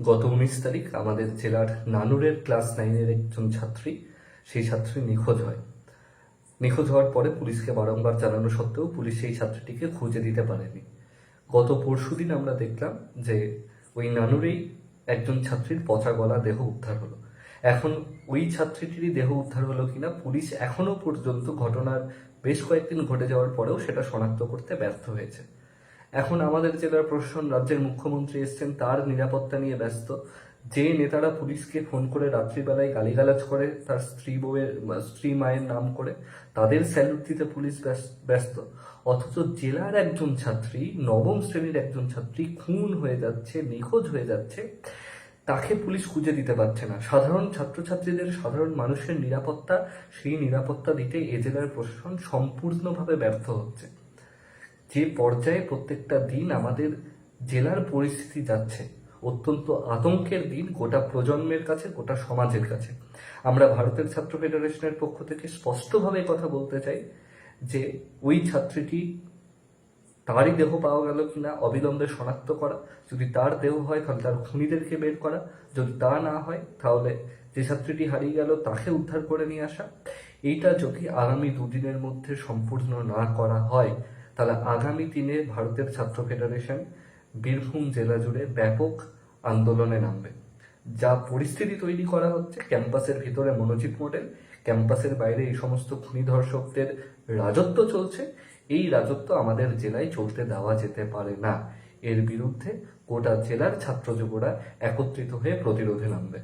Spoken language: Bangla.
গত উনিশ তারিখ আমাদের জেলার নানুরের ক্লাস নাইনের একজন ছাত্রী, সেই ছাত্রী নিখোঁজ হয়। নিখোঁজ হওয়ার পরে পুলিশকে বারংবার জানানো সত্ত্বেও পুলিশ সেই ছাত্রীটিকে খুঁজে দিতে পারেনি। গত পরশুদিন আমরা দেখলাম যে ওই নানুরেই একজন ছাত্রীর পচা গলা দেহ উদ্ধার হলো। এখন ওই ছাত্রীটিরই দেহ উদ্ধার হলো কিনা পুলিশ এখনও পর্যন্ত ঘটনার বেশ কয়েকদিন ঘটে যাওয়ার পরেও সেটা শনাক্ত করতে ব্যর্থ হয়েছে। এখন আমাদের জেলার প্রশাসন রাজ্যের মুখ্যমন্ত্রী এসছেন, তার নিরাপত্তা নিয়ে ব্যস্ত। যে নেতারা পুলিশকে ফোন করে রাত্রিবেলায় গালিগালাজ করে, তার স্ত্রী বউয়ের স্ত্রী মায়ের নাম করে, তাদের স্যালুট দিতে পুলিশ ব্যস- ব্যস্ত। অথচ জেলার একজন ছাত্রী, নবম শ্রেণির একজন ছাত্রী খুন হয়ে যাচ্ছে, নিখোঁজ হয়ে যাচ্ছে, তাকে পুলিশ খুঁজে দিতে পারছে না। সাধারণ ছাত্রছাত্রীদের, সাধারণ মানুষের নিরাপত্তা, সেই নিরাপত্তা দিতে এ জেলার প্রশাসন সম্পূর্ণভাবে ব্যর্থ হচ্ছে। যে পর্যায়ে প্রত্যেকটা দিন আমাদের জেলার পরিস্থিতি যাচ্ছে, অত্যন্ত আতঙ্কের দিন গোটা প্রজন্মের কাছে, গোটা সমাজের কাছে। আমরা ভারতের ছাত্র ফেডারেশনের পক্ষ থেকে স্পষ্টভাবে কথা বলতে চাই যে ওই ছাত্রীটি তারই দেহ পাওয়া গেল কিনা, অবিলম্বে শনাক্ত করা, যদি তার দেহ হয় তাহলে তার খুনিদেরকে বের করা, যদি তা না হয় তাহলে যে ছাত্রীটি হারিয়ে গেল তাকে উদ্ধার করে নিয়ে আসা। এইটা যদি আগামী দুদিনের মধ্যে সম্পূর্ণ না করা হয় তাহলে আগামী দিনে ভারতের ছাত্র ফেডারেশন বীরভূম জেলা জুড়ে ব্যাপক আন্দোলনে নামবে। যা পরিস্থিতি তৈরি করা হচ্ছে ক্যাম্পাসের ভিতরে মনোজিৎ মডেল ক্যাম্পাসের বাইরে এই সমস্ত খুনি ধর্ষকদের রাজত্ব চলছে। এই রাজত্ব আমাদের জেলায় চলতে দেওয়া যেতে পারে না। এর বিরুদ্ধে গোটা জেলার ছাত্র যুবরা একত্রিত হয়ে প্রতিরোধে নামবে।